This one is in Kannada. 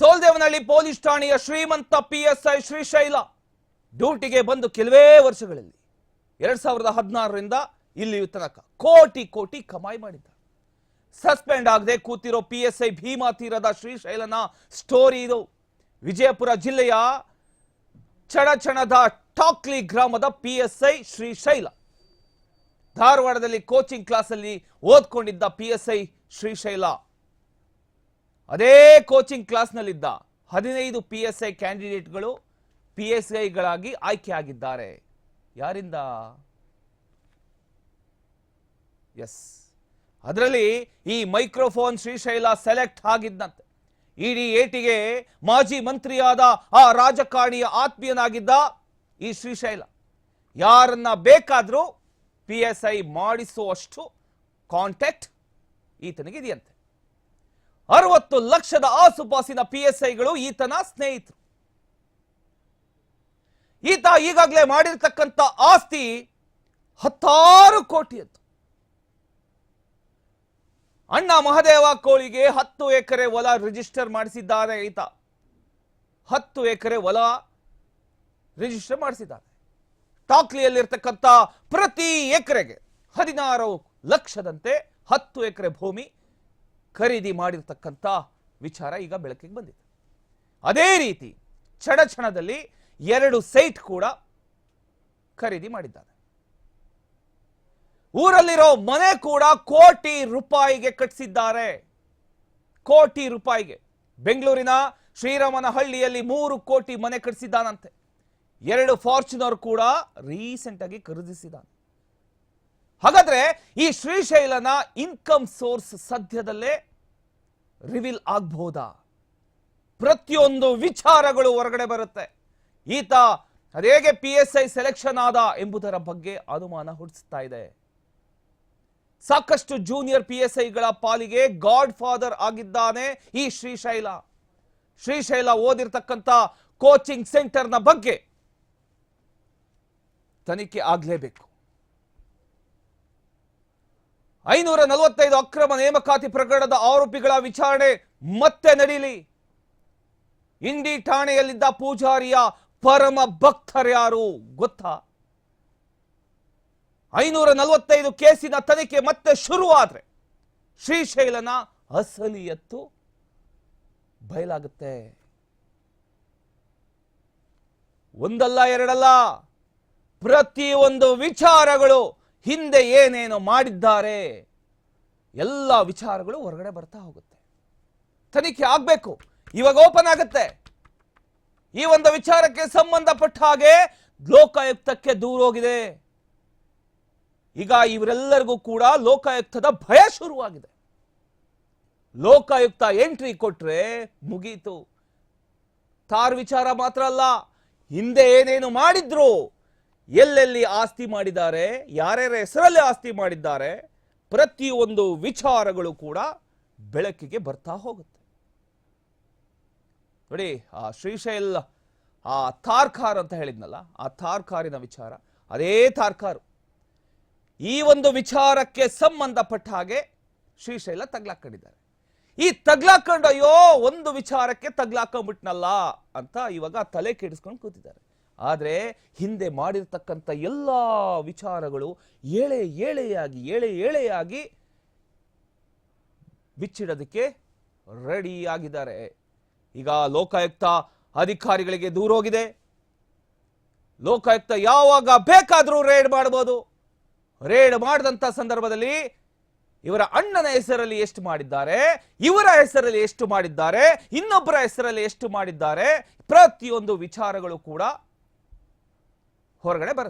ಸೋಲ್ದೇವನಹಳ್ಳಿ ಪೊಲೀಸ್ ಠಾಣೆಯ ಶ್ರೀಮಂತ ಪಿಎಸ್ಐ ಶ್ರೀಶೈಲ. ಡ್ಯೂಟಿಗೆ ಬಂದು ಕೆಲವೇ ವರ್ಷಗಳಲ್ಲಿ ಎರಡ್ ಸಾವಿರದ ಹದಿನಾರರಿಂದ ಇಲ್ಲಿ ತನಕ ಕೋಟಿ ಕೋಟಿ ಕಮಾಯಿ ಮಾಡಿದ್ದ ಸಸ್ಪೆಂಡ್ ಆಗದೆ ಕೂತಿರೋ ಪಿ ಎಸ್ ಐ ಭೀಮಾ ತೀರದ ಶ್ರೀಶೈಲನ ಸ್ಟೋರಿ ಇದು. ವಿಜಯಪುರ ಜಿಲ್ಲೆಯ ಚಣಚಣದ ಟಾಕ್ಲಿ ಗ್ರಾಮದ ಪಿ ಎಸ್ ಐ ಶ್ರೀಶೈಲ. ಧಾರವಾಡದಲ್ಲಿ ಕೋಚಿಂಗ್ ಕ್ಲಾಸಲ್ಲಿ ಓದ್ಕೊಂಡಿದ್ದ ಪಿ ಎಸ್ ಐ ಶ್ರೀಶೈಲ. ಅದೇ ಕೋಚಿಂಗ್ ಕ್ಲಾಸ್ನಲ್ಲಿದ್ದ ಹದಿನೈದು ಪಿ ಎಸ್ ಐ ಕ್ಯಾಂಡಿಡೇಟ್ಗಳು ಪಿ ಎಸ್ ಐಗಳಾಗಿ ಆಯ್ಕೆಯಾಗಿದ್ದಾರೆ ಯಾರಿಂದ? ಎಸ್ ಅದರಲ್ಲಿ ಈ ಮೈಕ್ರೋಫೋನ್ ಶ್ರೀಶೈಲ ಸೆಲೆಕ್ಟ್ ಆಗಿದ್ದಂತೆ. ಇಡಿ ಏಟಿಗೆ ಮಾಜಿ ಮಂತ್ರಿಯಾದ ಆ ರಾಜಕಾರಣಿಯ ಆತ್ಮೀಯನಾಗಿದ್ದ ಈ ಶ್ರೀಶೈಲ. ಯಾರನ್ನ ಬೇಕಾದರೂ ಪಿ ಎಸ್ ಐ ಮಾಡಿಸುವಷ್ಟು ಕಾಂಟ್ಯಾಕ್ಟ್ ಈತನಿಗೆ ಇದೆಯಂತೆ ಅರವತ್ತು ಲಕ್ಷದ ಆಸುಪಾಸಿನ ಪಿ ಎಸ್ ಐಗಳು ಈತನ ಸ್ನೇಹಿತರು. ಈತ ಈಗಾಗಲೇ ಮಾಡಿರ್ತಕ್ಕಂಥ ಆಸ್ತಿ ಹತ್ತಾರು ಕೋಟಿಯದ್ದು. ಅಣ್ಣ ಮಹದೇವ ಕೋಳಿಗೆ ಹತ್ತು ಎಕರೆ ಹೊಲ ರಿಜಿಸ್ಟರ್ ಮಾಡಿಸಿದ್ದಾರೆ ಈತ. ಹತ್ತು ಎಕರೆ ಹೊಲ ರಿಜಿಸ್ಟರ್ ಮಾಡಿಸಿದ್ದಾರೆ. ಟಾಕ್ಲಿಯಲ್ಲಿರ್ತಕ್ಕಂಥ ಪ್ರತಿ ಎಕರೆಗೆ ಹದಿನಾರು ಲಕ್ಷದಂತೆ ಹತ್ತು ಎಕರೆ ಭೂಮಿ ಖರೀದಿ ಮಾಡಿರ್ತಕ್ಕಂಥ ವಿಚಾರ ಈಗ ಬೆಳಕಿಗೆ ಬಂದಿದೆ. ಅದೇ ರೀತಿ ಚಡಚಣದಲ್ಲಿ ಎರಡು ಸೈಟ್ ಕೂಡ ಖರೀದಿ ಮಾಡಿದ್ದಾರೆ. ಊರಲ್ಲಿರೋ ಮನೆ ಕೂಡ ಕೋಟಿ ರೂಪಾಯಿಗೆ ಕಟ್ಟಿಸಿದ್ದಾರೆ ಕೋಟಿ ರೂಪಾಯಿಗೆ. ಬೆಂಗಳೂರಿನ ಶ್ರೀರಾಮನಹಳ್ಳಿಯಲ್ಲಿ ಮೂರು ಕೋಟಿ ಮನೆ ಕಟ್ಟಿಸಿದ್ದಾನಂತೆ ಎರಡು ಫಾರ್ಚುನರ್ ಕೂಡ ರೀಸೆಂಟ್ ಆಗಿ ಖರೀದಿಸಿದ್ದಾನೆ. ಹಾಗಾದ್ರೆ ಈ ಶ್ರೀಶೈಲನ ಇನ್ಕಮ್ ಸೋರ್ಸ್ ಸದ್ಯದಲ್ಲೇ ರಿವೀಲ್ ಆಗ್ಬಹುದಾ ಪ್ರತಿಯೊಂದು ವಿಚಾರಗಳು ಹೊರಗಡೆ ಬರುತ್ತೆ. ಈತ ಅದೇಗೆ ಪಿ ಎಸ್ ಐ ಸೆಲೆಕ್ಷನ್ ಆದ ಎಂಬುದರ ಬಗ್ಗೆ ಅನುಮಾನ ಹುಟ್ಟಿಸ್ತಾ ಇದೆ. ಸಾಕಷ್ಟು ಜೂನಿಯರ್ ಪಿ ಎಸ್ ಐಗಳ ಪಾಲಿಗೆ ಗಾಡ್ ಫಾದರ್ ಆಗಿದ್ದಾನೆ ಈ ಶ್ರೀಶೈಲ. ಶ್ರೀಶೈಲ ಓದಿರ್ತಕ್ಕಂಥ ಕೋಚಿಂಗ್ ಸೆಂಟರ್ನ ಬಗ್ಗೆ ತನಿಖೆ ಆಗ್ಲೇಬೇಕು. ಐನೂರ ನಲವತ್ತೈದು ಅಕ್ರಮ ನೇಮಕಾತಿ ಪ್ರಕರಣದ ಆರೋಪಿಗಳ ವಿಚಾರಣೆ ಮತ್ತೆ ನಡೀಲಿ. ಇಂಡಿ ಠಾಣೆಯಲ್ಲಿದ್ದ ಪೂಜಾರಿಯ ಪರಮ ಭಕ್ತರ್ಯಾರು ಗೊತ್ತಾ? ಐನೂರ ನಲವತ್ತೈದು ಕೇಸಿನ ತನಿಖೆ ಮತ್ತೆ ಶುರುವಾದ್ರೆ ಶ್ರೀಶೈಲನ ಅಸಲಿಯತ್ತು ಬಯಲಾಗುತ್ತೆ. ಒಂದಲ್ಲ ಎರಡಲ್ಲ ಪ್ರತಿಯೊಂದು ವಿಚಾರಗಳು ಹಿಂದೆ ಏನೇನು ಮಾಡಿದ್ದಾರೆ, ಎಲ್ಲ ವಿಚಾರಗಳು ಹೊರಗಡೆ ಬರ್ತಾ ಹೋಗುತ್ತೆ. ತನಿಖೆ ಆಗಬೇಕು, ಇವಾಗ ಓಪನ್ ಆಗುತ್ತೆ. ಈ ಒಂದು ವಿಚಾರಕ್ಕೆ ಸಂಬಂಧಪಟ್ಟ ಹಾಗೆ ಲೋಕಾಯುಕ್ತಕ್ಕೆ ದೂರೋಗಿದೆ ಈಗ ಇವರೆಲ್ಲರಿಗೂ ಕೂಡ ಲೋಕಾಯುಕ್ತದ ಭಯ ಶುರುವಾಗಿದೆ. ಲೋಕಾಯುಕ್ತ ಎಂಟ್ರಿ ಕೊಟ್ರೆ ಮುಗೀತು. ತಾರ್ ವಿಚಾರ ಮಾತ್ರ ಅಲ್ಲ, ಹಿಂದೆ ಏನೇನು ಮಾಡಿದ್ರು ಎಲ್ಲೆಲ್ಲಿ ಆಸ್ತಿ ಮಾಡಿದ್ದಾರೆ, ಯಾರ್ಯಾರ ಹೆಸರಲ್ಲಿ ಆಸ್ತಿ ಮಾಡಿದ್ದಾರೆ, ಪ್ರತಿಯೊಂದು ವಿಚಾರಗಳು ಕೂಡ ಬೆಳಕಿಗೆ ಬರ್ತಾ ಹೋಗುತ್ತೆ. ನೋಡಿ, ಆ ಶ್ರೀಶೈಲ್, ಆ ಥಾರ್ಕಾರ್ ಅಂತ ಹೇಳಿದ್ನಲ್ಲ, ಆ ಥಾರ್ಕಾರಿನ ವಿಚಾರ, ಅದೇ ಥಾರ್ಕಾರು ಈ ಒಂದು ವಿಚಾರಕ್ಕೆ ಸಂಬಂಧಪಟ್ಟ ಹಾಗೆ ಶ್ರೀಶೈಲ ತಗ್ಲಾಕೊಂಡಿದ್ದಾರೆ. ಈ ತಗ್ಲಾಕೊಂಡು ಅಯ್ಯೋ, ಒಂದು ವಿಚಾರಕ್ಕೆ ತಗ್ಲಾಕೊಂಡ್ಬಿಟ್ನಲ್ಲ ಅಂತ ಇವಾಗ ತಲೆ ಕೆಡಿಸ್ಕೊಂಡು ಕೂತಿದ್ದಾರೆ. ಆದರೆ ಹಿಂದೆ ಮಾಡಿರ್ತಕ್ಕಂಥ ಎಲ್ಲ ವಿಚಾರಗಳು ಏಳೆ ಏಳೆಯಾಗಿ ಏಳೆ ಏಳೆಯಾಗಿ ಬಿಚ್ಚಿಡೋದಕ್ಕೆ ರೆಡಿ ಆಗಿದ್ದಾರೆ. ಈಗ ಲೋಕಾಯುಕ್ತ ಅಧಿಕಾರಿಗಳಿಗೆ ದೂರೋಗಿದೆ ಲೋಕಾಯುಕ್ತ ಯಾವಾಗ ಬೇಕಾದರೂ ರೇಡ್ ಮಾಡಬಹುದು ರೇಡ್ ಮಾಡಿದಂಥ ಸಂದರ್ಭದಲ್ಲಿ ಇವರ ಅಣ್ಣನ ಹೆಸರಲ್ಲಿ ಎಷ್ಟು ಮಾಡಿದ್ದಾರೆ, ಇವರ ಹೆಸರಲ್ಲಿ ಎಷ್ಟು ಮಾಡಿದ್ದಾರೆ, ಇನ್ನೊಬ್ಬರ ಹೆಸರಲ್ಲಿ ಎಷ್ಟು ಮಾಡಿದ್ದಾರೆ, ಪ್ರತಿಯೊಂದು ವಿಚಾರಗಳು ಕೂಡ ಹೊರಗಡೆ ಬರುತ್ತೆ.